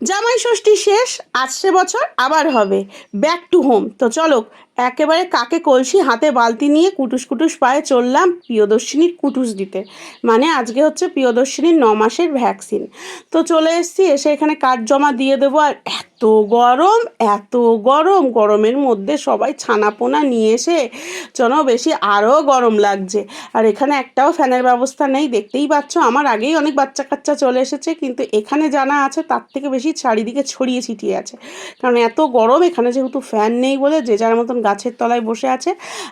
জামাই ষষ্ঠী শেষ আসছে বছর আবার হবে। ব্যাক টু হোম তো চলো একেবারে কাকে কলসি হাতে বালতি নিয়ে কুটুস কুটুস পায়ে চললাম প্রিয়দর্শিনীর কুটুস দিতে। মানে আজকে হচ্ছে প্রিয়দর্শিনীর ন মাসের ভ্যাকসিন। তো চলে এসেছি, এসে এখানে কার্ড জমা দিয়ে দেবো। আর এত গরম এত গরম, গরমের মধ্যে সবাই ছানাপোনা নিয়ে এসে যেন বেশি আরও গরম লাগছে। আর এখানে একটাও ফ্যানের ব্যবস্থা নেই, দেখতেই পাচ্ছ আমার আগেই অনেক বাচ্চা কাচ্চা চলে এসেছে, কিন্তু এখানে জানা আছে তার থেকে বেশি চারিদিকে ছড়িয়ে ছিটিয়ে আছে। কারণ এত গরম, এখানে যেহেতু ফ্যান নেই বলে যে যার মতন গাছের তলায় বসে আছে।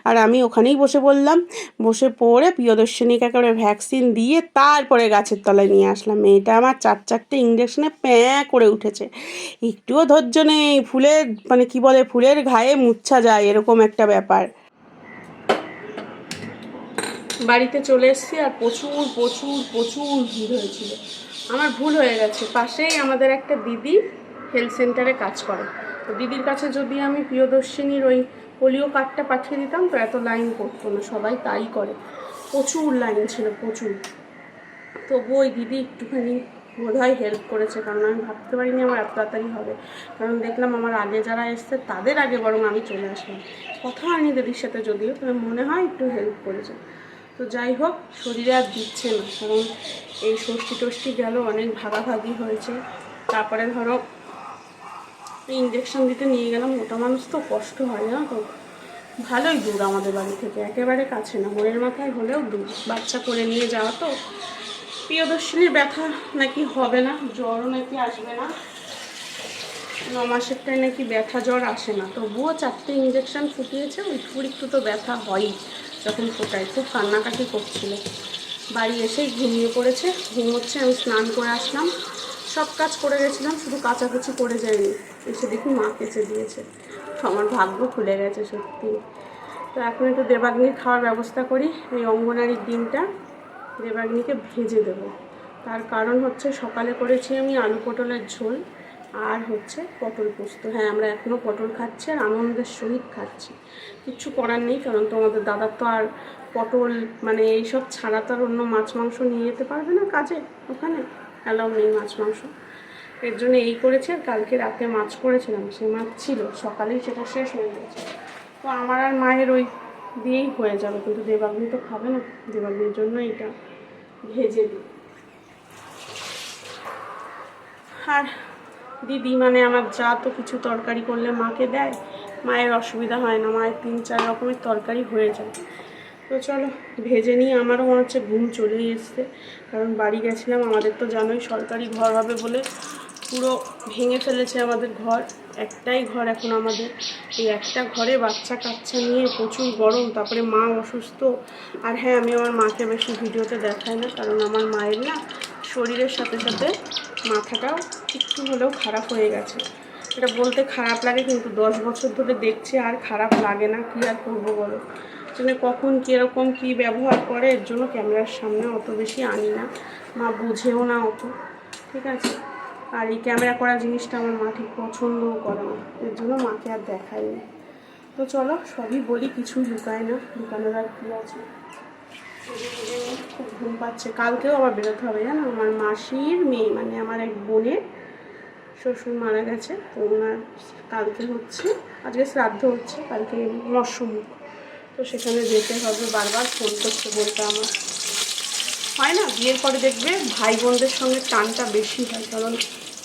আর আমি ওখানেই বসে বললাম বসে পড়ে প্রিয়দর্শিনীকে একেবারে ভ্যাকসিন দিয়ে তারপরে গাছের তলায় নিয়ে আসলাম। মেয়েটা আমার চার চারটে ইঞ্জেকশনে প্যাঁ করে উঠেছে। একটুও ধৈর্য নেই। ফুলের মানে কি বলে, ফুলের ঘায়ে মুচ্ছা যায়, এরকম একটা ব্যাপার। বাড়িতে চলে এসেছি আর প্রচুর প্রচুর প্রচুর ভিড় হয়েছিল। আমার ভুল হয়ে গেছে। পাশেই আমাদের একটা দিদি হেলথ সেন্টারে কাজ করে। তো দিদির কাছে যদি আমি প্রিয়দর্শিনীর ওই পোলিও কার্ডটা পাঠিয়ে দিতাম, তো এত লাইন করতো না, সবাই তাই করে। প্রচুর লাইন ছিল, প্রচুর। তবু ওই দিদি একটুখানি বোধহয় হেল্প করেছে, কারণ আমি ভাবতে পারিনি আমার এত তাড়াতাড়ি হবে। কারণ দেখলাম আমার আগে যারা এসছে, তাদের আগে বরং আমি চলে আসলাম। কথা হয়নি দিদির সাথে যদিও, তবে মনে হয় একটু হেল্প করেছে। তো যাই হোক, শরীরে আর দিচ্ছে না, কারণ এই ষষ্ঠী টষ্ঠী গেল, অনেক ভাগাভাগি হয়েছে। তারপরে ধরো ইঞ্জেকশন দিতে নিয়ে গেলাম মোটা মানুষ তো কষ্ট হয় না তো? ভালোই দূর আমাদের বাড়ি থেকে, একেবারে কাছে না, মনের মাথায় হলেও দূর বাচ্চা করে নিয়ে যাওয়া তো। প্রিয়দর্শিনীর ব্যথা নাকি হবে না, জ্বরও নাকি আসবে না। ন মাসেরটায় নাকি ব্যথা জ্বর আসে না, তবুও চারটে ইঞ্জেকশন ফুটিয়েছে একটু একটু তো ব্যথা হয়ই, যখন ফোটায়। খুব কান্নাকাটি করছিল। বাড়ি এসেই ঘুমিয়ে পড়েছে, ঘুমোচ্ছে, আমি স্নান করে আসলাম। সব কাজ করে গেছিলাম, শুধু কাচাকুচি করে যায়নি। এসে দেখি মা কেচে দিয়েছে। আমার ভাগ্য খুলে গেছে সত্যি। তো এখন একটু দেবাগ্নির খাওয়ার ব্যবস্থা করি, এই অঙ্গনারীর ডিমটা দেবাগ্নিকে ভেজে দেবো। তার কারণ হচ্ছে সকালে করেছি আমি আলু পটলের ঝোল, আর হচ্ছে পটল পোস্ত। হ্যাঁ আমরা এখনও পটল খাচ্ছি আর আনন্দের সহিত খাচ্ছি। কিচ্ছু করার নেই, কারণ তোমাদের দাদার তো আর পটল মানে এইসব ছাড়া তো আর অন্য মাছ মাংস নিয়ে যেতে পারবে না কাজে ওখানে। অ্যালাউ নেই মাছ মাংস। এর জন্য এই করেছে আর কালকে রাতে মাছ করেছিলাম, সেই মাছ ছিল, সকালেই সেটা শেষ হয়ে গেছে। তো আমার আর মায়ের ওই দিয়েই হয়ে যাবে, কিন্তু দেবাগ্নি তো খাবে না, দেবাগ্নির জন্য এটা ভেজে দিই। আর দিদি মানে আমার যা তো কিছু তরকারি করলে মাকে দেয়, মায়ের অসুবিধা হয় না, মায়ের তিন চার রকমের তরকারি হয়ে যায়। তো চলো, ভেজে নিয়ে আমারও মনে হচ্ছে ঘুম চলেই এসছে। কারণ বাড়ি গেছিলাম, আমাদের তো জানোই সরকারি ঘর হবে বলে পুরো ভেঙে ফেলেছে আমাদের ঘর। একটাই ঘর এখন আমাদের। এই একটা ঘরে বাচ্চা কাচ্চা নিয়ে প্রচুর গরম, তারপরে মা অসুস্থ। আর হ্যাঁ আমি আমার মাকে বেশি ভিডিওতে দেখাই না, কারণ আমার মায়ের না শরীরের সাথে সাথে মাথাটাও একটু হলেও খারাপ হয়ে গেছে। এটা বলতে খারাপ লাগে, কিন্তু দশ বছর ধরে দেখছি আর খারাপ লাগে না। কী আর করব বলো? জন্য কখন কীরকম কী ব্যবহার করে, এর জন্য ক্যামেরার সামনে অত বেশি আনি না। মা বুঝেও না অত, ঠিক আছে? আর এই ক্যামেরা করা জিনিসটা আমার মা ঠিক পছন্দও করে না, এর জন্য মাকে আর দেখাই না। তো চলো, সবই বলি কিছু লুকায় না, লুকানোর আর কী আছে? খুব ঘুম পাচ্ছে। কালকেও আবার বেরোতে হবে, জানো? আমার মাসির মেয়ে মানে আমার এক বোনের শ্বশুর মারা গেছে, তো ওনার কালকে হচ্ছে, আজকে শ্রাদ্ধ হচ্ছে, কালকে মৎস্যমুখ তো সেখানে যেতে হবে বারবার, ফোন করতে বলতে আমার। হয় না, বিয়ের পরে দেখবে ভাই বোনদের সঙ্গে টানটা বেশি হয়, কারণ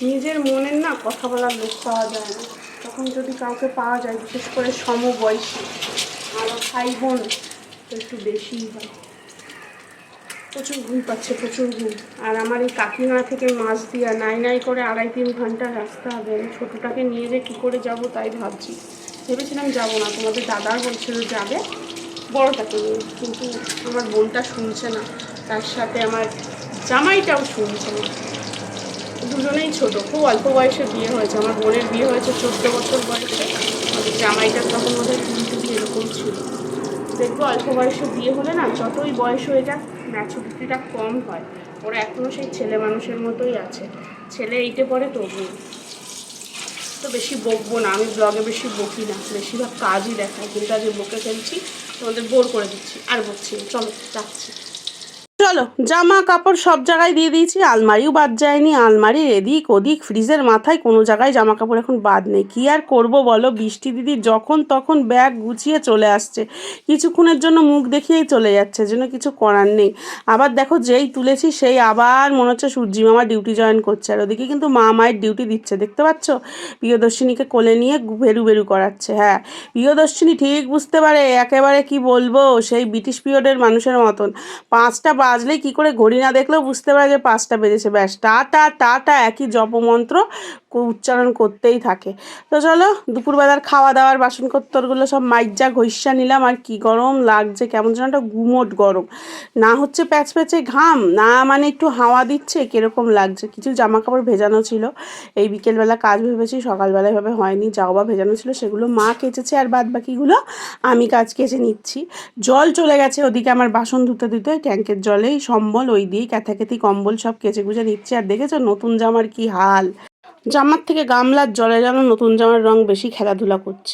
নিজের মনের না কথা বলার লোক পাওয়া যায় না। তখন যদি কাউকে পাওয়া যায়, বিশেষ করে সমবয়সী আরও ভাই বোন তো একটু বেশিই হয়। প্রচুর ঘুম পাচ্ছে, প্রচুর ঘুম। আর আমার এই কাকিমা থেকে মাছ দিয়া নাই নাই করে আড়াই তিন ঘণ্টা রাস্তা হবে। ছোটোটাকে নিয়ে যে কী করে যাব তাই ভাবছি। ভেবেছিলাম যাব না। তোমাদের দাদার বলছিল যাবে। বড়টাকে নিয়ে কিন্তু আমার বোনটা শুনছে না। তার সাথে আমার জামাইটাও শুনছে না। দুজনেই ছোট, খুব অল্প বয়সে বিয়ে হয়েছে। আমার বোনের বিয়ে হয়েছে চোদ্দ বছর বয়সে। আমাদের জামাইটার তখন কুড়ি টুড়ি এরকম ছিল। দেখব অল্প বয়সে বিয়ে হলে না, যতই বয়স হয়ে যাক ম্যাচুরিটিটা কম হয়। ওরা এখনও সেই ছেলে মানুষের মতোই আছে। ছেলে এইটে পড়ে তবু তো বেশি বকবো না, আমি ব্লগে বেশি বকি না, বেশিরভাগ কাজই দেখাই কিন্তু আজকে বকে ফেলছি, তোমাদের বোর করে দিচ্ছি, আর বকছি। চলো, যাচ্ছি চলো, জামা, কাপড় সব জায়গায় দিয়ে দিয়েছি, আলমারিও বাদ যায়নি আলমারির এদিক ওদিক, ফ্রিজের মাথায় কোনো জায়গায় জামা কাপড় এখন বাদ নেই। কী আর করব বলো? বৃষ্টি দিদি যখন তখন ব্যাগ গুছিয়ে চলে আসছে। কিছুক্ষণের জন্য মুখ দেখিয়েই চলে যাচ্ছে, যেন কিছু করার নেই। আবার দেখো যেই তুলেছি সেই আবার মনে হচ্ছে সূর্যি মামা ডিউটি জয়েন করছে। আর ওদিকে কিন্তু মা মায়ের ডিউটি দিচ্ছে, দেখতে পাচ্ছ? প্রিয়দর্শিনীকে কোলে নিয়ে বেরু বেরু করাচ্ছে হ্যাঁ। প্রিয়দর্শিনী ঠিক বুঝতে পারে, একেবারে কি বলব? সেই ব্রিটিশ পিরিয়ডের মানুষের মতন। পাঁচটা বাজলেই কি করে ঘড়ি না দেখলেও বুঝতে পারে যে পাঁচটা বেজেছে। ব্যাস টা টা একই জপমন্ত্র। উচ্চারণ করতেই থাকে। তো চলো, দুপুরবেলার খাওয়া দাওয়ার বাসনপত্রগুলো সব মাইজা ঘষা নিলাম আর কি গরম লাগছে, কেমন যেন একটা গুমোট গরম। না হচ্ছে প্যাচ প্যাচে ঘাম, না মানে একটু হাওয়া দিচ্ছে, কীরকম লাগছে? কিছু জামা কাপড় ভেজানো ছিল। এই বিকেলবেলা কাজ ভেবেছি সকালবেলা এভাবে হয়নি যাও বা ভেজানো ছিল সেগুলো মা কেচেছে আর বাদ বাকিগুলো আমি কাজ কেচে নিচ্ছি। জল চলে গেছে ওদিকে আমার বাসন ধুতে ধুতে ট্যাঙ্কের জলেই সম্বল, ওই দিয়েই ক্যাথাকেতি কম্বল সব কেচে কুচে নিচ্ছি। আর দেখেছ নতুন জামার কি হাল? জামার থেকে গামলার জলে যেন নতুন জামার রং বেশি খেলাধুলা করছে।